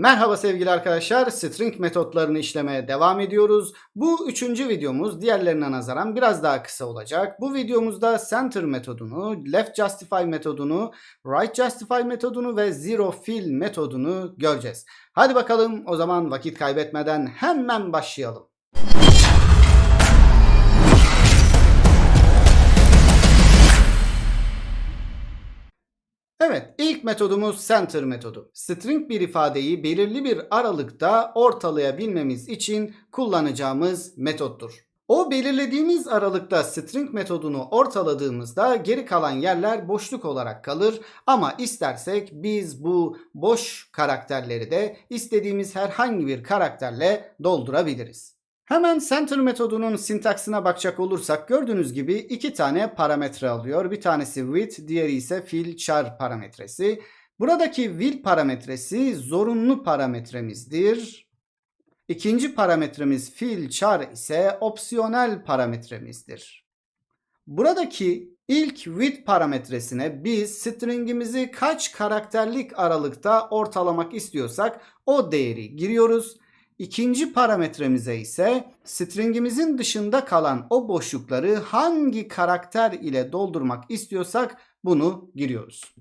Merhaba sevgili arkadaşlar. String metotlarını işlemeye devam ediyoruz. Bu üçüncü videomuz diğerlerine nazaran biraz daha kısa olacak. Bu videomuzda center metodunu, left justify metodunu, right justify metodunu ve zero fill metodunu göreceğiz. Hadi bakalım o zaman vakit kaybetmeden hemen başlayalım. Evet, ilk metodumuz center metodu. String bir ifadeyi belirli bir aralıkta ortalayabilmemiz için kullanacağımız metottur. O belirlediğimiz aralıkta string metodunu ortaladığımızda geri kalan yerler boşluk olarak kalır ama istersek biz bu boş karakterleri de istediğimiz herhangi bir karakterle doldurabiliriz. Hemen center metodunun sintaksine bakacak olursak gördüğünüz gibi iki tane parametre alıyor. Bir tanesi with, diğeri ise fill char parametresi. Buradaki will parametresi zorunlu parametremizdir. İkinci parametremiz fill char ise opsiyonel parametremizdir. Buradaki ilk with parametresine biz stringimizi kaç karakterlik aralıkta ortalamak istiyorsak o değeri giriyoruz. İkinci parametremize ise stringimizin dışında kalan o boşlukları hangi karakter ile doldurmak istiyorsak bunu giriyoruz.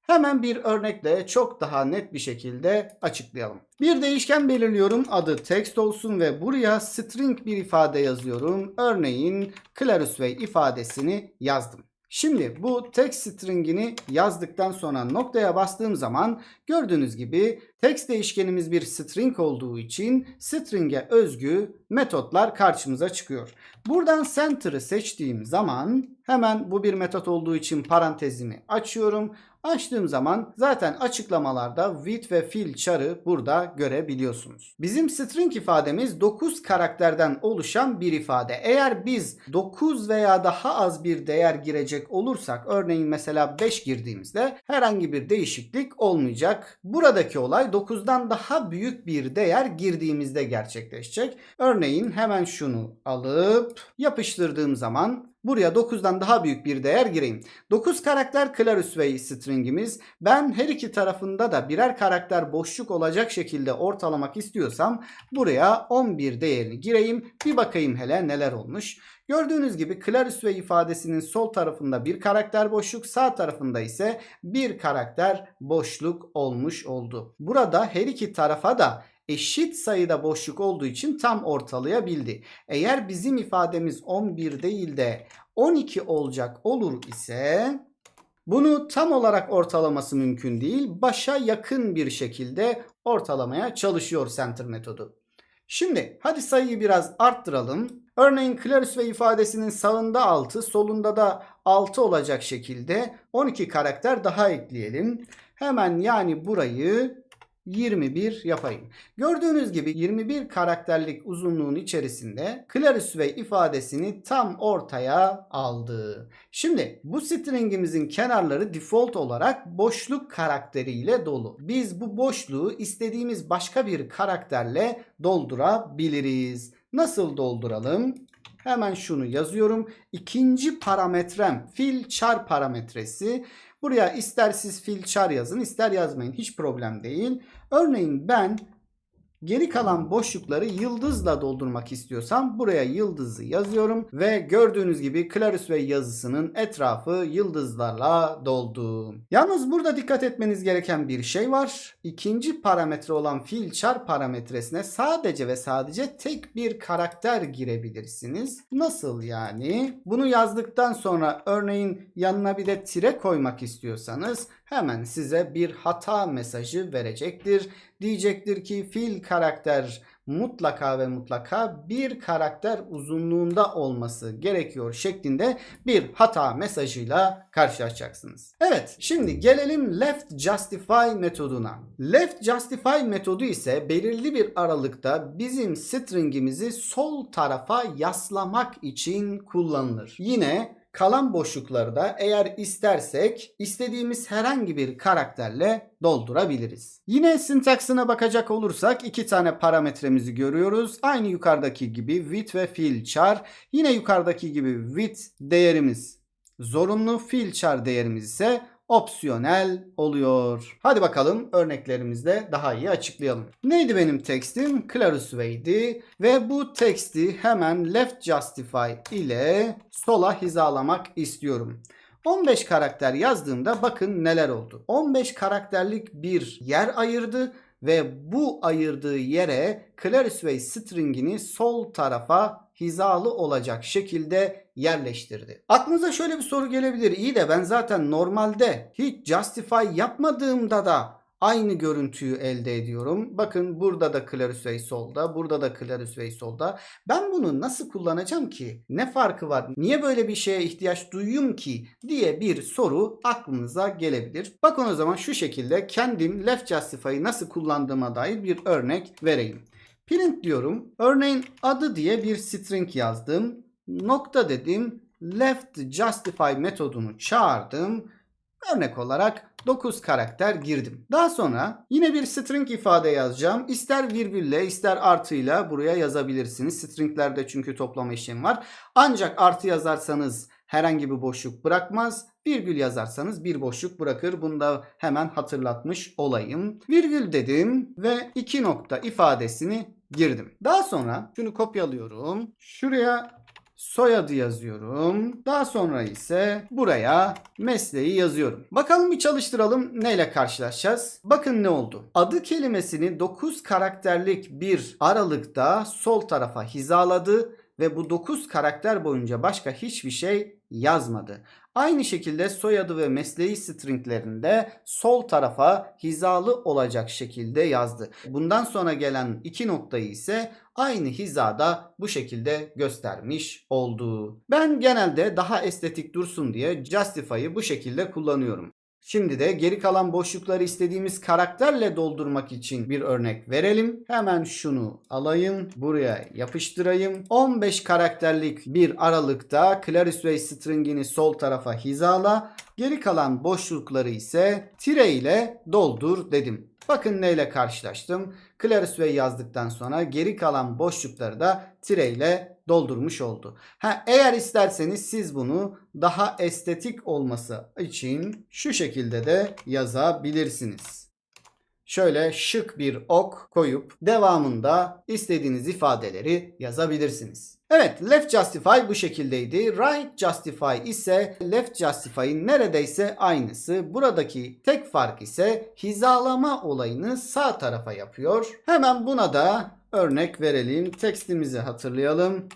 Hemen bir örnekle çok daha net bir şekilde açıklayalım. Bir değişken belirliyorum. Adı text olsun ve buraya string bir ifade yazıyorum. Örneğin Clarusway ifadesini yazdım. Şimdi bu text stringini yazdıktan sonra noktaya bastığım zaman gördüğünüz gibi text değişkenimiz bir string olduğu için string'e özgü metotlar karşımıza çıkıyor. Buradan center'ı seçtiğim zaman hemen bu bir metot olduğu için parantezimi açıyorum. Açtığım zaman zaten açıklamalarda with ve fill char'ı burada görebiliyorsunuz. Bizim string ifademiz 9 karakterden oluşan bir ifade. Eğer biz 9 veya daha az bir değer girecek olursak örneğin mesela 5 girdiğimizde herhangi bir değişiklik olmayacak. Buradaki olay 9'dan daha büyük bir değer girdiğimizde gerçekleşecek. Örneğin hemen şunu alıp yapıştırdığım zaman Buraya 9'dan daha büyük bir değer gireyim. 9 karakter Clarusway stringimiz. Ben her iki tarafında da birer karakter boşluk olacak şekilde ortalamak istiyorsam buraya 11 değerini gireyim. Bir bakayım hele neler olmuş. Gördüğünüz gibi Clarusway ifadesinin sol tarafında bir karakter boşluk, sağ tarafında ise bir karakter boşluk olmuş oldu. Burada her iki tarafa da eşit sayıda boşluk olduğu için tam ortalayabildi. Eğer bizim ifademiz 11 değil de 12 olacak olur ise bunu tam olarak ortalaması mümkün değil. Başa yakın bir şekilde ortalamaya çalışıyor center metodu. Şimdi hadi sayıyı biraz arttıralım. Örneğin Clarusway ifadesinin sağında 6, solunda da 6 olacak şekilde 12 karakter daha ekleyelim. Hemen yani burayı 21 yapayım. Gördüğünüz gibi 21 karakterlik uzunluğun içerisinde Clarusway ifadesini tam ortaya aldı. Şimdi bu stringimizin kenarları default olarak boşluk karakteriyle dolu. Biz bu boşluğu istediğimiz başka bir karakterle doldurabiliriz. Nasıl dolduralım? Hemen şunu yazıyorum. İkinci parametrem fill char parametresi. Buraya ister siz fill char yazın ister yazmayın hiç problem değil. Örneğin ben Geri kalan boşlukları yıldızla doldurmak istiyorsam buraya yıldızı yazıyorum ve gördüğünüz gibi Clarusway yazısının etrafı yıldızlarla doldu. Yalnız burada dikkat etmeniz gereken bir şey var. İkinci parametre olan fill char parametresine sadece ve sadece tek bir karakter girebilirsiniz. Nasıl yani? Bunu yazdıktan sonra örneğin yanına bir de tire koymak istiyorsanız hemen size bir hata mesajı verecektir. Diyecektir ki fil karakter mutlaka ve mutlaka bir karakter uzunluğunda olması gerekiyor şeklinde bir hata mesajıyla karşılaşacaksınız. Evet şimdi gelelim left justify metoduna. Left justify metodu ise belirli bir aralıkta bizim stringimizi sol tarafa yaslamak için kullanılır. Yine kalan boşlukları da eğer istersek istediğimiz herhangi bir karakterle doldurabiliriz. Yine sintaksına bakacak olursak iki tane parametremizi görüyoruz. Aynı yukarıdaki gibi with ve fill char. Yine yukarıdaki gibi with değerimiz zorunlu fill char değerimiz ise opsiyonel oluyor. Hadi bakalım örneklerimizde daha iyi açıklayalım. Neydi benim tekstim? Clarus Way'di ve bu teksti hemen left justify ile sola hizalamak istiyorum. 15 karakter yazdığımda bakın neler oldu. 15 karakterlik bir yer ayırdı ve bu ayırdığı yere Clarisway stringini sol tarafa hizalı olacak şekilde yerleştirdi. Aklınıza şöyle bir soru gelebilir. İyi de ben zaten normalde hiç justify yapmadığımda da aynı görüntüyü elde ediyorum. Bakın burada da Clarisway solda, burada da Clarisway solda. Ben bunu nasıl kullanacağım ki? Ne farkı var? Niye böyle bir şeye ihtiyaç duyuyum ki? diye bir soru aklınıza gelebilir. Bakın o zaman şu şekilde kendim left justify'ı nasıl kullandığıma dair bir örnek vereyim. Print diyorum. Örneğin adı diye bir string yazdım. Nokta dedim. Left justify metodunu çağırdım. Örnek olarak 9 karakter girdim. Daha sonra yine bir string ifade yazacağım. İster virgülle ister artıyla buraya yazabilirsiniz. Stringlerde çünkü toplama işlemi var. Ancak artı yazarsanız herhangi bir boşluk bırakmaz. Virgül yazarsanız bir boşluk bırakır. Bunu da hemen hatırlatmış olayım. Virgül dedim ve iki nokta ifadesini girdim. Daha sonra şunu kopyalıyorum. Şuraya soyadı yazıyorum. Daha sonra ise buraya mesleği yazıyorum. Bakalım bir çalıştıralım neyle karşılaşacağız. Bakın ne oldu. Adı kelimesini 9 karakterlik bir aralıkta sol tarafa hizaladı ve bu 9 karakter boyunca başka hiçbir şey yazmadı. Aynı şekilde soyadı ve mesleği stringlerinde sol tarafa hizalı olacak şekilde yazdı. Bundan sonra gelen iki noktayı ise aynı hizada bu şekilde göstermiş oldu. Ben genelde daha estetik dursun diye Justify'ı bu şekilde kullanıyorum. Şimdi de geri kalan boşlukları istediğimiz karakterle doldurmak için bir örnek verelim. Hemen şunu alayım. Buraya yapıştırayım. 15 karakterlik bir aralıkta Clarisway stringini sol tarafa hizala. Geri kalan boşlukları ise tire ile doldur dedim. Bakın neyle karşılaştım. Clarisway yazdıktan sonra geri kalan boşlukları da tire ile doldurmuş oldu. Ha, eğer isterseniz siz bunu daha estetik olması için şu şekilde de yazabilirsiniz. Şöyle şık bir ok koyup devamında istediğiniz ifadeleri yazabilirsiniz. Evet left justify bu şekildeydi. Right justify ise left justify'ın neredeyse aynısı. Buradaki tek fark ise hizalama olayını sağ tarafa yapıyor. Hemen buna da örnek verelim. Tekstimizi hatırlayalım.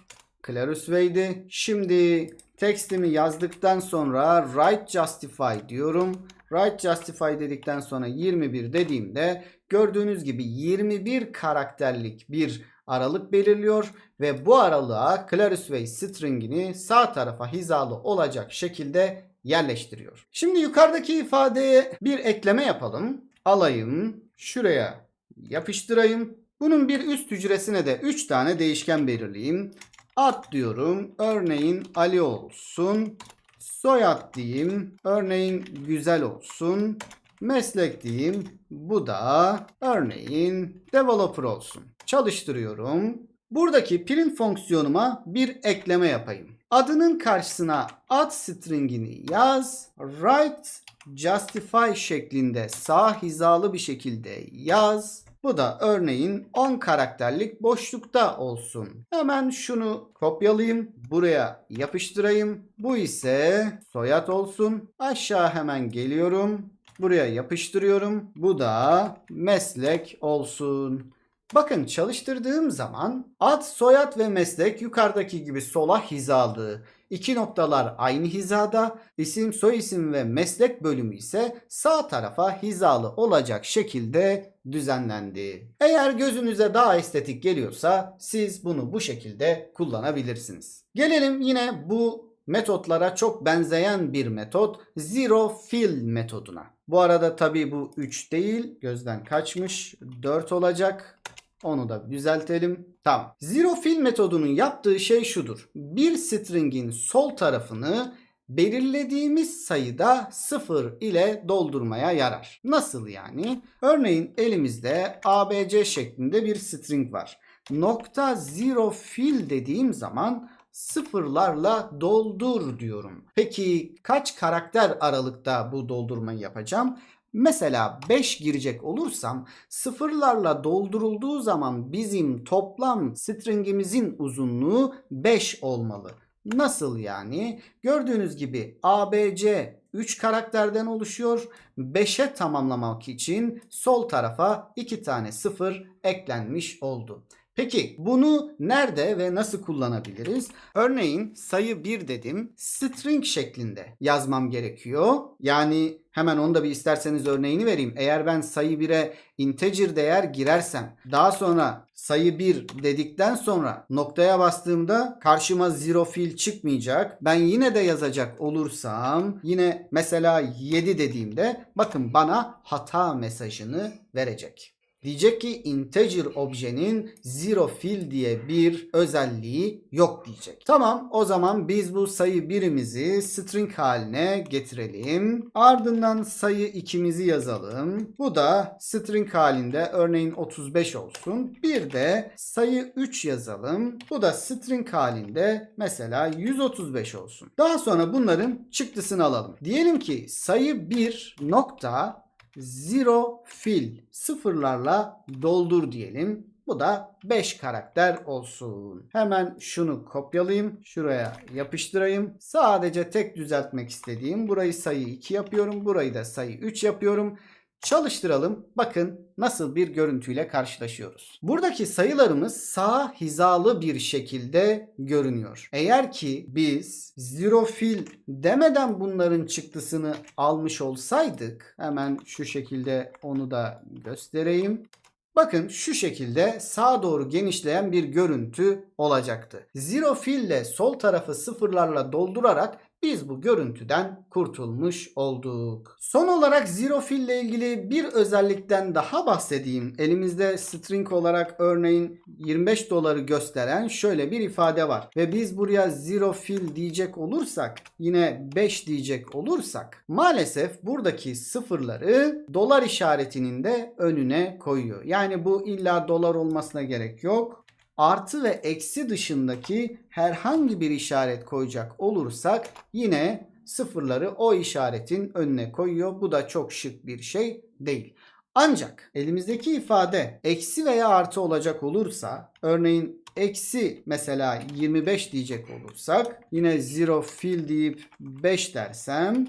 Clarus Way'di. Şimdi tekstimi yazdıktan sonra right justify diyorum. Right justify dedikten sonra 21 dediğimde gördüğünüz gibi 21 karakterlik bir aralık belirliyor ve bu aralığa Clarisway stringini sağ tarafa hizalı olacak şekilde yerleştiriyor. Şimdi yukarıdaki ifadeye bir ekleme yapalım. Alayım, şuraya yapıştırayım. Bunun bir üst hücresine de 3 tane değişken belirleyeyim. Ad diyorum. Örneğin Ali olsun. Soyad diyeyim. Örneğin güzel olsun. Meslek diyeyim. Bu da örneğin developer olsun. Çalıştırıyorum. Buradaki print fonksiyonuma bir ekleme yapayım. Adının karşısına ad stringini yaz. Right justify şeklinde sağ hizalı bir şekilde yaz. Bu da örneğin 10 karakterlik boşlukta olsun. Hemen şunu kopyalayayım. Buraya yapıştırayım. Bu ise soyad olsun. Aşağı hemen geliyorum. Buraya yapıştırıyorum. Bu da meslek olsun. Bakın çalıştırdığım zaman ad, soyad ve meslek yukarıdaki gibi sola hizalı. İki noktalar aynı hizada, isim, soyisim ve meslek bölümü ise sağ tarafa hizalı olacak şekilde düzenlendi. Eğer gözünüze daha estetik geliyorsa siz bunu bu şekilde kullanabilirsiniz. Gelelim yine bu metotlara çok benzeyen bir metot zero fill metoduna. Bu arada tabii bu 3 değil gözden kaçmış 4 olacak. Onu da düzeltelim. Tamam. Zero fill metodunun yaptığı şey şudur. Bir stringin sol tarafını belirlediğimiz sayıda 0 ile doldurmaya yarar. Nasıl yani? Örneğin elimizde ABC şeklinde bir string var. Nokta zero fill dediğim zaman sıfırlarla doldur diyorum. Peki kaç karakter aralıkta bu doldurmayı yapacağım? Mesela 5 girecek olursam sıfırlarla doldurulduğu zaman bizim toplam stringimizin uzunluğu 5 olmalı. Nasıl yani? Gördüğünüz gibi ABC 3 karakterden oluşuyor. 5'e tamamlamak için sol tarafa 2 tane sıfır eklenmiş oldu. Peki bunu nerede ve nasıl kullanabiliriz? Örneğin sayı 1 dedim. String şeklinde yazmam gerekiyor. Yani hemen onu da bir isterseniz örneğini vereyim. Eğer ben sayı 1'e integer değer girersem daha sonra sayı 1 dedikten sonra noktaya bastığımda karşıma zero fill çıkmayacak. Ben yine de yazacak olursam yine mesela 7 dediğimde bakın bana hata mesajını verecek. Diyecek ki integer objenin zero fill diye bir özelliği yok diyecek. Tamam o zaman biz bu sayı birimizi string haline getirelim. Ardından sayı ikimizi yazalım. Bu da string halinde örneğin 35 olsun. Bir de sayı 3 yazalım. Bu da string halinde mesela 135 olsun. Daha sonra bunların çıktısını alalım. Diyelim ki sayı 1 nokta zero fill sıfırlarla doldur diyelim. Bu da 5 karakter olsun. Hemen şunu kopyalayayım. Şuraya yapıştırayım. Sadece tek düzeltmek istediğim burayı sayı 2 yapıyorum. Burayı da sayı 3 yapıyorum. Çalıştıralım. Bakın nasıl bir görüntüyle karşılaşıyoruz. Buradaki sayılarımız sağ hizalı bir şekilde görünüyor. Eğer ki biz zero fill demeden bunların çıktısını almış olsaydık hemen şu şekilde onu da göstereyim. Bakın şu şekilde sağa doğru genişleyen bir görüntü olacaktı. İle sol tarafı sıfırlarla doldurarak biz bu görüntüden kurtulmuş olduk. Son olarak zero ile ilgili bir özellikten daha bahsedeyim. Elimizde string olarak örneğin 25 doları gösteren şöyle bir ifade var. Ve biz buraya zero diyecek olursak yine 5 diyecek olursak maalesef buradaki sıfırları dolar işaretinin de önüne koyuyor. Yani bu illa dolar olmasına gerek yok artı ve eksi dışındaki herhangi bir işaret koyacak olursak yine sıfırları o işaretin önüne koyuyor. Bu da çok şık bir şey değil. Ancak elimizdeki ifade eksi veya artı olacak olursa örneğin eksi mesela 25 diyecek olursak yine zero fill deyip 5 dersem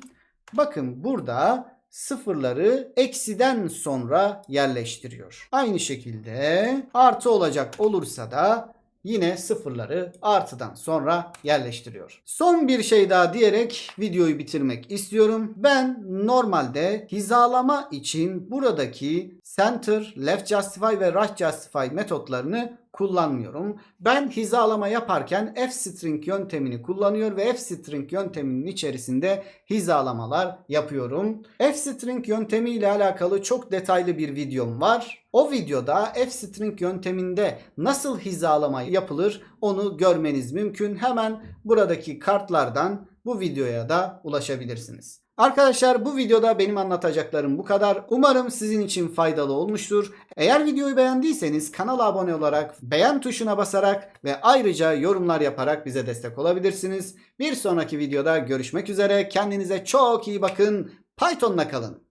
bakın burada sıfırları eksiden sonra yerleştiriyor. Aynı şekilde artı olacak olursa da yine sıfırları artıdan sonra yerleştiriyor. Son bir şey daha diyerek videoyu bitirmek istiyorum. Ben normalde hizalama için buradaki center, left justify ve right justify metotlarını kullanmıyorum. Ben hizalama yaparken f-string yöntemini kullanıyor ve f-string yönteminin içerisinde hizalamalar yapıyorum. F-string yöntemi ile alakalı çok detaylı bir videom var. O videoda f-string yönteminde nasıl hizalama yapılır onu görmeniz mümkün. Hemen buradaki kartlardan bu videoya da ulaşabilirsiniz. Arkadaşlar bu videoda benim anlatacaklarım bu kadar. Umarım sizin için faydalı olmuştur. Eğer videoyu beğendiyseniz kanala abone olarak, beğen tuşuna basarak ve ayrıca yorumlar yaparak bize destek olabilirsiniz. Bir sonraki videoda görüşmek üzere. Kendinize çok iyi bakın. Python'la kalın.